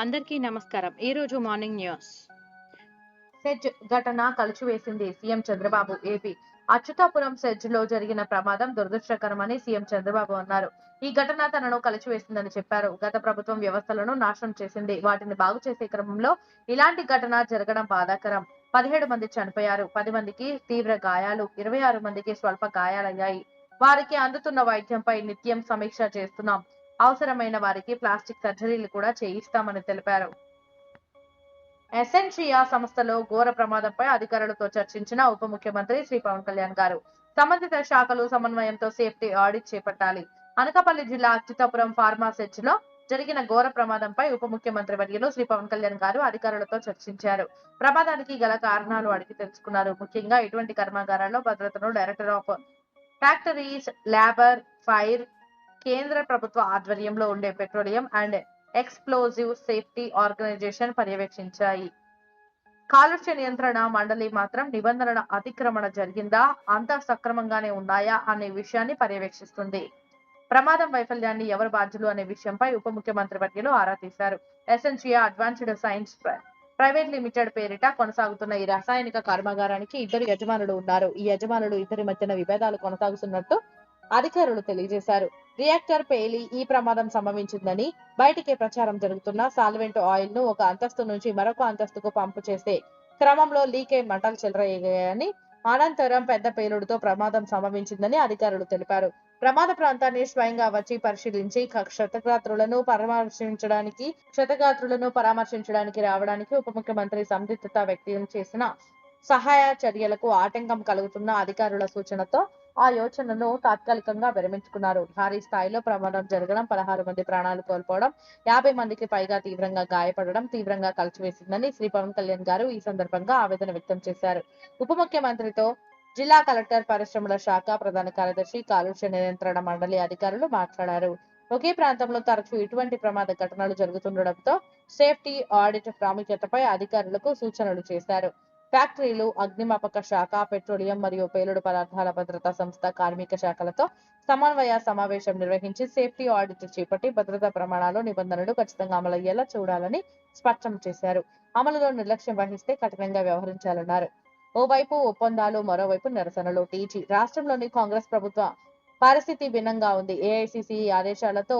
అందరికీ నమస్కారం. ఈ రోజు మార్నింగ్ న్యూస్. సెజ్ ఘటన కలిచివేసింది సీఎం చంద్రబాబు ఏపీ. అచ్యుతాపురం సెజ్లో జరిగిన ప్రమాదం దురదృష్టకరమని సీఎం చంద్రబాబు అన్నారు. ఈ ఘటన తనను కలిచివేసిందని చెప్పారు. గత ప్రభుత్వం వ్యవస్థలను నాశనం చేసింది. వాటిని బాగు చేసే క్రమంలో ఇలాంటి ఘటన జరగడం బాధాకరం. పదిహేడు మంది చనిపోయారు. పది మందికి తీవ్ర గాయాలు ఇరవై ఆరు మందికి స్వల్ప గాయాలయ్యాయి. వారికి అందుతున్న వైద్యంపై నిత్యం సమీక్ష చేస్తున్నాం. అవసరమైన వారికి ప్లాస్టిక్ సర్జరీలు కూడా చేయిస్తామని తెలిపారు. ఎసెన్షియా సంస్థలో ఘోర ప్రమాదంపై అధికారులతో చర్చించిన ఉప ముఖ్యమంత్రి శ్రీ పవన్ కళ్యాణ్ గారు. సంబంధిత శాఖలు సమన్వయంతో సేఫ్టీ ఆడిట్ చేపట్టాలి. అనకాపల్లి జిల్లా అచ్యుతాపురం ఫార్మాసెచ్లో జరిగిన ఘోర ప్రమాదంపై ఉప ముఖ్యమంత్రి వర్యులు శ్రీ పవన్ కళ్యాణ్ గారు అధికారులతో చర్చించారు. ప్రమాదానికి గల కారణాలు అడిగి తెలుసుకున్నారు. ముఖ్యంగా ఇటువంటి కర్మాగారాల్లో భద్రతను director of factories labour fire కేంద్ర ప్రభుత్వ ఆధ్వర్యంలో ఉండే petroleum and explosive safety organisation పర్యవేక్షించాయి. కాలుష్య నియంత్రణ మండలి మాత్రం నిబంధనల అతిక్రమణ జరిగిందా అంతా సక్రమంగానే ఉన్నాయా అనే విషయాన్ని పర్యవేక్షిస్తుంది. ప్రమాదం వైఫల్యాన్ని ఎవరు బాధ్యులు అనే విషయంపై ఉప ముఖ్యమంత్రి వర్యులు ఆరా తీశారు. Essentia advanced science private limited పేరిట కొనసాగుతున్న ఈ రసాయనిక కర్మాగారానికి ఇద్దరు యజమానులు ఉన్నారు. ఈ యజమానులు ఇద్దరి మధ్యన విభేదాలు కొనసాగుతున్నట్టు అధికారులు తెలియజేశారు. రియాక్టర్ పేలి ఈ ప్రమాదం సంభవించిందని బయటికి ప్రచారం జరుగుతున్న సాల్వెంట్ ఆయిల్ను ఒక అంతస్తు నుంచి మరొక అంతస్తుకు పంపు చేసే క్రమంలో లీకే మంటలు చెలరేగాయని అనంతరం పెద్ద పేలుడుతో ప్రమాదం సంభవించిందని అధికారులు తెలిపారు. ప్రమాద ప్రాంతాన్ని స్వయంగా వచ్చి పరిశీలించి క్షతగాత్రులను పరామర్శించడానికి క్షతగాత్రులను పరామర్శించడానికి రావడానికి ఉప ముఖ్యమంత్రి సందిగ్ధత వ్యక్తం చేసిన సహాయ చర్యలకు ఆటంకం కలుగుతున్న అధికారుల సూచనతో ఆ యోచనను తాత్కాలికంగా విరమించుకున్నారు. భారీ స్థాయిలో ప్రమాదం జరగడం పదహారు మంది ప్రాణాలు కోల్పోవడం యాభై మందికి పైగా తీవ్రంగా గాయపడడం తీవ్రంగా కలిచివేసిందని శ్రీ పవన్ కళ్యాణ్ గారు ఈ సందర్భంగా ఆవేదన వ్యక్తం చేశారు. ఉప ముఖ్యమంత్రితో జిల్లా కలెక్టర్ పరిశ్రమల శాఖ ప్రధాన కార్యదర్శి కాలుష్య నియంత్రణ మండలి అధికారులు మాట్లాడారు. ఒకే ప్రాంతంలో తరచూ ఇటువంటి ప్రమాద ఘటనలు జరుగుతుండటంతో సేఫ్టీ ఆడిట్ ప్రాముఖ్యతపై అధికారులకు సూచనలు చేశారు. ఫ్యాక్టరీలు అగ్నిమాపక శాఖ పెట్రోలియం మరియు పేలుడు పదార్థాల భద్రతా సంస్థ కార్మిక శాఖలతో సమన్వయ సమావేశం నిర్వహించి సేఫ్టీ ఆడిట్ చేపట్టి భద్రతా ప్రమాణాలు నిబంధనలు ఖచ్చితంగా అమలయ్యేలా చూడాలని స్పష్టం చేశారు. అమలులో నిర్లక్ష్యం వహిస్తే కఠినంగా వ్యవహరించాలన్నారు. ఓవైపు ఒప్పందాలు మరోవైపు నిరసనలు. టీజీ రాష్ట్రంలోని కాంగ్రెస్ ప్రభుత్వ పరిస్థితి భిన్నంగా ఉంది. ఏఐసిసి ఆదేశాలతో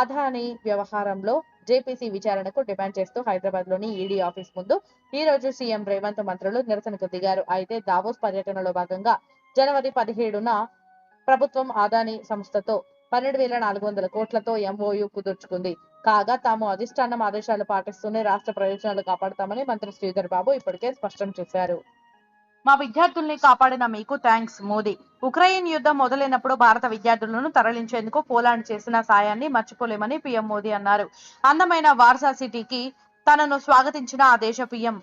ఆధాని వ్యవహారంలో జేపీసీ విచారణకు డిమాండ్ చేస్తూ హైదరాబాద్లోని ఈడీ ఆఫీస్ ముందు ఈ రోజు సీఎం రేవంత్ మంత్రులు నిరసనకు దిగారు. అయితే దావోస్ పర్యటనలో భాగంగా జనవరి పదిహేడున ప్రభుత్వం ఆదాని సంస్థతో పన్నెండు వేల నాలుగు వందల కోట్లతో ఎంఓయు కుదుర్చుకుంది. కాగా తాము అధిష్టానం ఆదేశాలు పాటిస్తూనే రాష్ట్ర ప్రయోజనాలు కాపాడుతామని మంత్రి శ్రీధర్ బాబు ఇప్పటికే స్పష్టం చేశారు. మా విద్యార్థుల్ని కాపాడిన మీకు థ్యాంక్స్ మోదీ. ఉక్రెయిన్ యుద్ధం మొదలైనప్పుడు భారత విద్యార్థులను తరలించేందుకు పోలాండ్ చేసిన సాయాన్ని మర్చిపోలేమని పీఎం మోదీ అన్నారు. అందమైన వార్సా సిటీకి తనను స్వాగతించిన ఆ దేశ పీఎం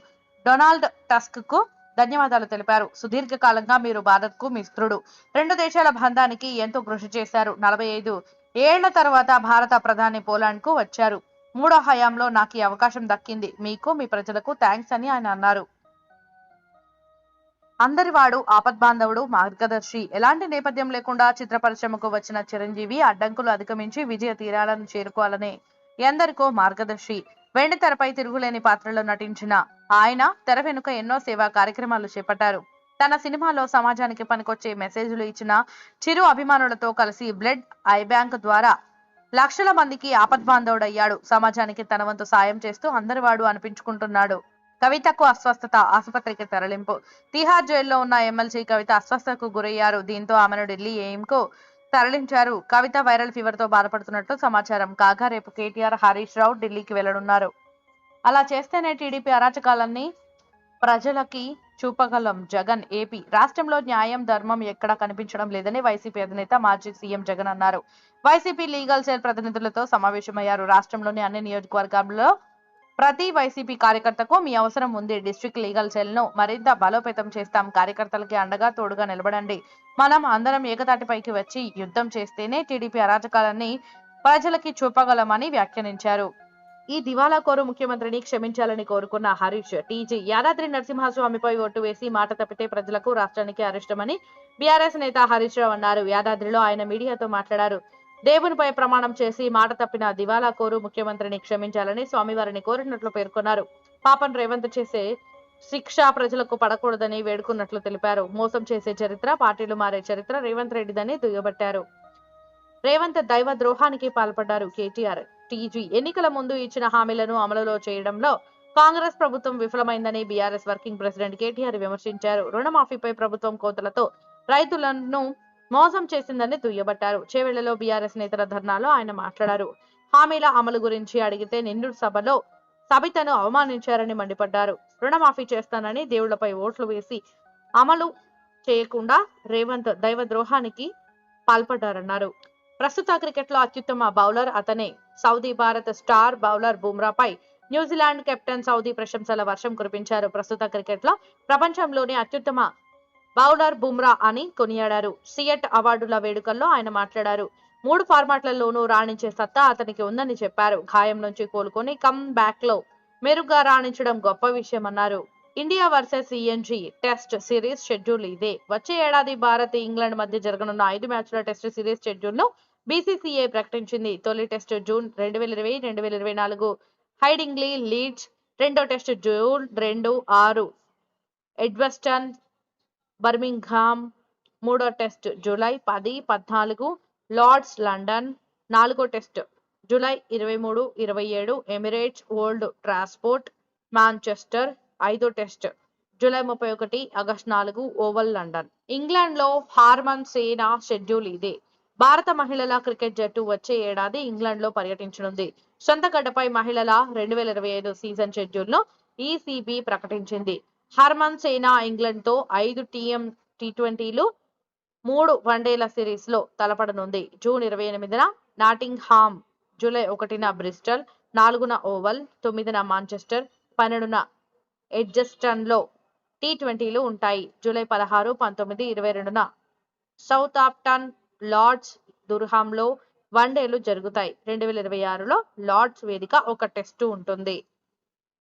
డొనాల్డ్ టస్క్కు ధన్యవాదాలు తెలిపారు. సుదీర్ఘ కాలంగా మీరు భారత్కు మిత్రుడు. రెండు దేశాల బంధానికి ఎంతో కృషి చేశారు. నలభై ఐదు ఏళ్ళ తర్వాత భారత ప్రధాని పోలాండ్కు వచ్చారు. మూడో హయాంలో నాకు ఈ అవకాశం దక్కింది. మీకు మీ ప్రజలకు థ్యాంక్స్ అని ఆయన అన్నారు. అందరివాడు ఆపద్బాంధవుడు మార్గదర్శి. ఎలాంటి నేపథ్యం లేకుండా చిత్ర పరిశ్రమకు వచ్చిన చిరంజీవి అడ్డంకులు అధిగమించి విజయ తీరాలను చేరుకోవాలనే ఎందరికో మార్గదర్శి. వెండి తెరపై తిరుగులేని పాత్రలో నటించిన ఆయన తెర వెనుక ఎన్నో సేవా కార్యక్రమాలు చేపట్టారు. తన సినిమాలో సమాజానికి పనికొచ్చే మెసేజ్లు ఇచ్చిన చిరు అభిమానులతో కలిసి బ్లడ్ ఐ బ్యాంక్ ద్వారా లక్షల మందికి ఆపద్బాంధవుడయ్యాడు. సమాజానికి తన వంతు సాయం చేస్తూ అందరివాడు అనిపించుకుంటున్నాడు. కవితకు అస్వస్థత ఆసుపత్రికి తరలింపు. తిహార్ జైల్లో ఉన్న ఎమ్మెల్సీ కవిత అస్వస్థతకు గురయ్యారు. దీంతో ఆమెను ఢిల్లీ ఎయిమ్కు తరలించారు. కవిత వైరల్ ఫీవర్తో బాధపడుతున్నట్లు సమాచారం. కాగా రేపు కేటీఆర్ హరీష్ రావు ఢిల్లీకి వెళ్ళనున్నారు. అలా చేస్తేనే టీడీపీ అరాచకాలన్నీ ప్రజలకి చూపగలం. జగన్ ఏపీ. రాష్ట్రంలో న్యాయం ధర్మం ఎక్కడా కనిపించడం లేదని వైసీపీ అధినేత మాజీ సీఎం జగన్ అన్నారు. వైసీపీ లీగల్ సెల్ ప్రతినిధులతో సమావేశమయ్యారు. రాష్ట్రంలోని అన్ని నియోజకవర్గాల్లో ప్రతి వైసీపీ కార్యకర్తకు మీ అవసరం ఉంది. డిస్ట్రిక్ట్ లీగల్ సెల్ను మరింత బలోపేతం చేస్తాం. కార్యకర్తలకి అండగా తోడుగా నిలబడండి. మనం అందరం ఏకతాటిపైకి వచ్చి యుద్ధం చేస్తేనే టీడీపీ అరాచకాలన్నీ ప్రజలకి చూపగలమని వ్యాఖ్యానించారు. ఈ దివాలా కోరు ముఖ్యమంత్రిని క్షమించాలని కోరుకున్న హరీష్ టీజీ యాదాద్రి నరసింహస్వామిపై ఓటు వేసి మాట తప్పితే ప్రజలకు రాష్ట్రానికి అరిష్టమని బీఆర్ఎస్ నేత హరీష్ రావు అన్నారు. యాదాద్రిలో ఆయన మీడియాతో మాట్లాడారు. దేవునిపై ప్రమాణం చేసి మాట తప్పిన దివాలా కోరు ముఖ్యమంత్రిని క్షమించాలని స్వామివారిని కోరినట్లు పేర్కొన్నారు. పాపం రేవంత్ చేసే శిక్ష ప్రజలకు పడకూడదని వేడుకున్నట్లు తెలిపారు. మోసం చేసే చరిత్ర పార్టీలు మారే చరిత్ర రేవంత్ రెడ్డిదని దుయ్యబట్టారు. రేవంత్ దైవ ద్రోహానికి పాల్పడ్డారు కేటీఆర్. టీజీ ఎన్నికల ముందు ఇచ్చిన హామీలను అమలులో చేయడంలో కాంగ్రెస్ ప్రభుత్వం విఫలమైందని బీఆర్ఎస్ వర్కింగ్ ప్రెసిడెంట్ కేటీఆర్ విమర్శించారు. రుణమాఫీపై ప్రభుత్వం కోతలతో రైతులను మోసం చేసిందని దుయ్యబట్టారు. చేవెళ్ళలో బీఆర్ఎస్ నేతల ధర్నాలో ఆయన మాట్లాడారు. హామీల అమలు గురించి అడిగితే నిండు సభలో సబితను అవమానించారని మండిపడ్డారు. రుణమాఫీ చేస్తానని దేవుళ్ళపై ఓట్లు వేసి అమలు చేయకుండా రేవంత్ దైవ ద్రోహానికి పాల్పడ్డారన్నారు. ప్రస్తుత క్రికెట్లో అత్యుత్తమ బౌలర్ అతనే. సౌదీ భారత్ స్టార్ బౌలర్ బుమ్రాపై న్యూజిలాండ్ కెప్టెన్ సౌదీ ప్రశంసల వర్షం కురిపించారు. ప్రస్తుత క్రికెట్లో ప్రపంచంలోనే అత్యుత్తమ బౌలర్ బుమ్రా అని కొనియాడారు. సియట్ అవార్డుల వేడుకల్లో ఆయన మాట్లాడారు. మూడు ఫార్మాట్లలోనూ రాణించే సత్తా అతనికి ఉందని చెప్పారు. గాయం నుంచి కోలుకొని కమ్ బ్యాక్లో మెరుగ్గా రాణించడం గొప్ప విషయమన్నారు. India versus ENG test series schedule ఇదే. వచ్చే ఏడాది భారత్ ఇంగ్లాండ్ మధ్య జరగనున్న ఐదు మ్యాచ్ల టెస్ట్ సిరీస్ షెడ్యూల్ను బీసీసీఐ ప్రకటించింది. తొలి టెస్ట్ జూన్ రెండు వేల ఇరవై రెండు వేల ఇరవై నాలుగు. హైడింగ్లీ లీడ్స్ రెండో టెస్ట్ జూన్ రెండు ఆరు. ఎడ్వెస్టన్ బర్మింగ్హామ్ మూడో టెస్ట్ జూలై పది పద్నాలుగు లార్డ్స్ లండన్ నాలుగో టెస్ట్ జూలై ఇరవై మూడు ఇరవై ఏడు ఎమిరేట్స్ ఓల్డ్ ట్రాన్స్పోర్ట్ మాంచెస్టర్ ఐదో టెస్ట్ జూలై ముప్పై ఒకటి ఆగస్ట్ నాలుగు ఓవల్ లండన్. ఇంగ్లాండ్లో హార్మన్ సేనా షెడ్యూల్ ఇదే. భారత మహిళల క్రికెట్ జట్టు వచ్చే ఏడాది ఇంగ్లాండ్లో పర్యటించనుంది. సొంత గడ్డపై మహిళల రెండు వేల ఇరవై ఐదు సీజన్ షెడ్యూల్ను ఈసీబీ ప్రకటించింది. హర్మన్ సేనా ఇంగ్లండ్తో ఐదు టీఎం టీ ట్వంటీలు మూడు వన్డేల సిరీస్లో తలపడనుంది. జూన్ ఇరవై ఎనిమిదిన నాటింగ్ హామ్ జూలై ఒకటిన బ్రిస్టల్ నాలుగున ఓవల్ తొమ్మిదిన మాంచెస్టర్ పన్నెండున ఎడ్జస్టన్లో టీ ట్వంటీలు ఉంటాయి. జూలై పదహారు పంతొమ్మిది ఇరవై రెండున సౌత్ ఆప్టన్ లార్డ్స్ దుర్హాంలో వన్డేలు జరుగుతాయి. రెండు వేల ఇరవై ఆరులో లార్డ్స్ వేదిక ఒక టెస్టు ఉంటుంది.